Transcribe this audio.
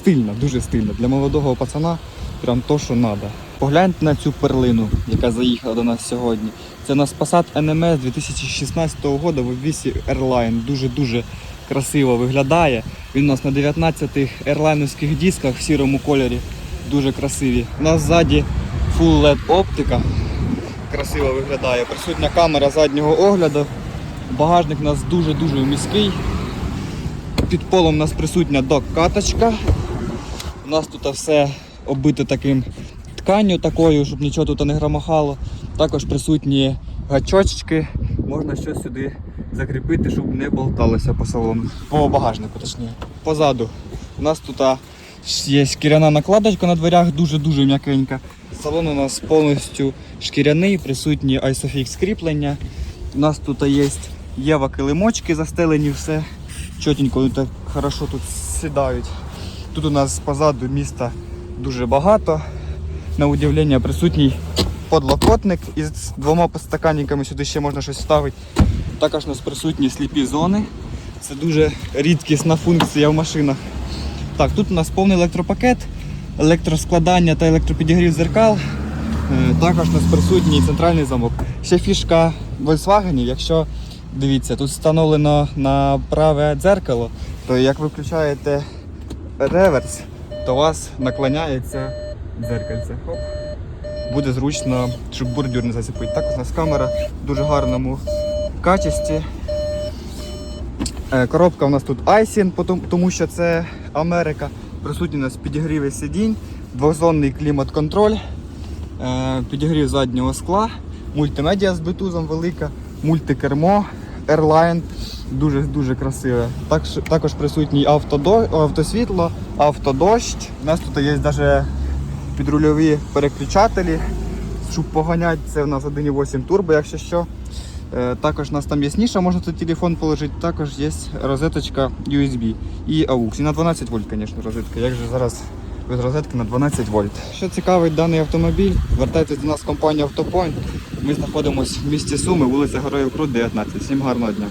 стильна, дуже стильна. Для молодого пацана прям то, що треба. Погляньте на цю перлину, яка заїхала до нас сьогодні. Це у нас Passat NMS 2016 року в обвісі Airline. Дуже-дуже красиво виглядає. Він у нас на 19 ерлайновських дисках в сірому кольорі. Дуже красиві. У нас ззаді Full LED оптика. Красиво виглядає. Присутня камера заднього огляду. Багажник у нас дуже-дуже міський. Під полом у нас присутня док-каточка. У нас тут все оббито таким тканню такою, щоб нічого тут не громахало. Також присутні гачочки. Можна щось сюди закріпити, щоб не болталося по салону. По багажнику, точніше. Позаду. У нас тут є шкіряна накладочка на дверях, дуже-дуже м'якенька. Салон у нас повністю шкіряний, присутні Isofix кріплення. У нас тут є Єва килимочки застелені, все чотенько, так хорошо тут сідають. Тут у нас позаду міста дуже багато. На удивлення присутній подлокотник із двома подстаканниками, сюди ще можна щось ставити. Також у нас присутні сліпі зони. Це дуже рідкісна функція в машинах. Так, тут у нас повний електропакет, електроскладання та електропідігрів зеркал. Е, Також у нас присутній центральний замок. Ще фішка Volkswagen, якщо дивіться, тут встановлено на праве дзеркало, то як ви включаєте реверс, то у вас наклоняється дзеркальце. Хоп. Буде зручно, щоб бордюр не зацепити. Також у нас камера в дуже гарному качестві. Е, Коробка у нас тут Айсін, тому що це Америка. Присутні у нас підігріви сидінь, двозонний клімат-контроль, е, підігрів заднього скла, мультимедіа з бетузом велика, мультикермо, Airline. Дуже дуже красиве. Так, також присутній автодо, автосвітло, автодощ. У нас тут є навіть підрульові переключателі, щоб поганяти. Це у нас 1.8 турбо, якщо що. Е, Також у нас там є ніша, можна тут телефон положити. Також є розеточка USB і AUX. І на 12 вольт, звісно, розетка. Як же зараз без розетки на 12 вольт. Що цікавить даний автомобіль, звертайтесь до нас в компанію Автопойнт. Ми знаходимося в місті Суми, вулиця Героїв Крут, 19. Всім гарного дня.